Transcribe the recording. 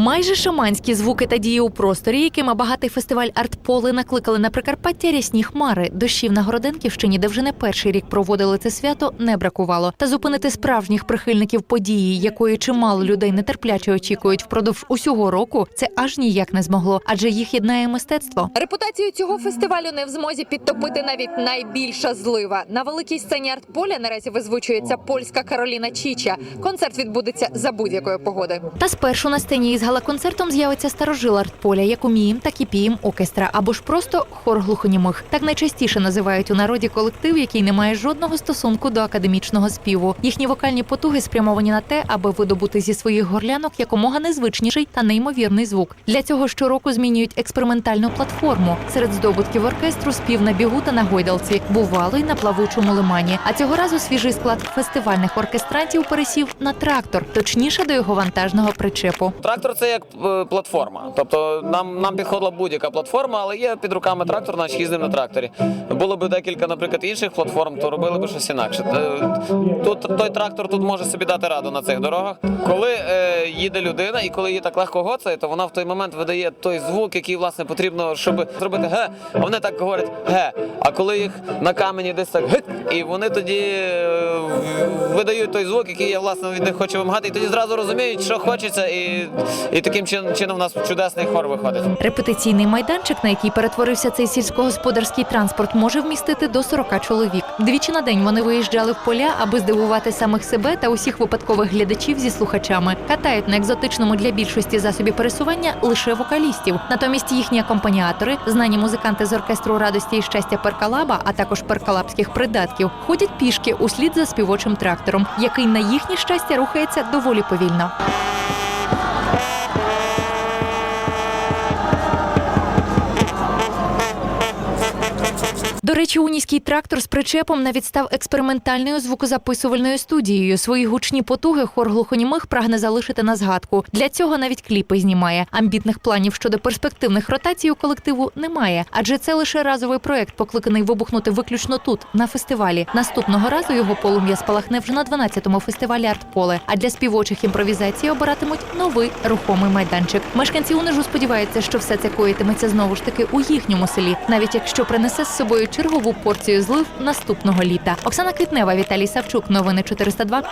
Майже шаманські звуки та дії у просторі, якими багатий фестиваль артполи накликали на Прикарпаття рясні хмари. Дощів на Городенківщині, де вже не перший рік проводили це свято, не бракувало. Та зупинити справжніх прихильників події, якої чимало людей нетерпляче очікують впродовж усього року, це аж ніяк не змогло, адже їх єднає мистецтво. Репутацію цього фестивалю не в змозі підтопити навіть найбільша злива. На великій сцені артполя наразі визвучується польська Кароліна Чіча. Концерт відбудеться за будь-якої погоди. Та спершу на сцені із галаконцертом з'явиться старожил артполя, як умієм, так і пієм оркестра, або ж просто хор глухонімих. Так найчастіше називають у народі колектив, який не має жодного стосунку до академічного співу. Їхні вокальні потуги спрямовані на те, аби видобути зі своїх горлянок якомога незвичніший та неймовірний звук. Для цього щороку змінюють експериментальну платформу. Серед здобутків оркестру спів на бігу та на гойдалці, бувало й на плавучому лимані. А цього разу свіжий склад фестивальних оркестрантів пересів на трактор, точніше до його вантажного причепу. Трактор це як е, платформа. Тобто нам, нам підходила будь-яка платформа, але є під руками трактор, наш їздив на тракторі. Було б декілька, наприклад, інших платформ, то робили б щось інакше. Е, Тут той трактор тут може собі дати раду на цих дорогах. Коли е, їде людина, і коли її так легко гоцає, то вона в той момент видає той звук, який власне потрібно, щоб зробити ге. А вони так говорять ге. А коли їх на камені десь так гик, і вони тоді е, видають той звук, який я власне від них хочу вимагати, і тоді зразу розуміють, що хочеться, і, і таким чином, чином у нас чудесний хор виходить. Репетиційний майданчик, на який перетворився цей сільськогосподарський транспорт, може вмістити до 40 чоловік. Двічі на день вони виїжджали в поля, аби здивувати самих себе та усіх випадкових глядачів зі слухачами. Катають на екзотичному для більшості засобі пересування лише вокалістів. Натомість їхні акомпаніатори, знані музиканти з оркестру радості і щастя Перкалаба, а також перкалабських придатків, ходять пішки услід за співочим трактором, який на їхнє щастя рухається доволі повільно. До речі, уніський трактор з причепом навіть став експериментальною звукозаписувальною студією. Свої гучні потуги хор глухонімих прагне залишити на згадку. Для цього навіть кліпи знімає. Амбітних планів щодо перспективних ротацій у колективу немає, адже це лише разовий проект, покликаний вибухнути виключно тут, на фестивалі. Наступного разу його полум'я спалахне вже на 12-му фестивалі Артполе. А для співочих імпровізацій обиратимуть новий рухомий майданчик. Мешканці Унежу сподіваються, що все це коїтиметься знову ж таки у їхньому селі, навіть якщо принесе з собою чергову порцію злив наступного літа. Оксана Квітнева, Віталій Савчук. Новини 402.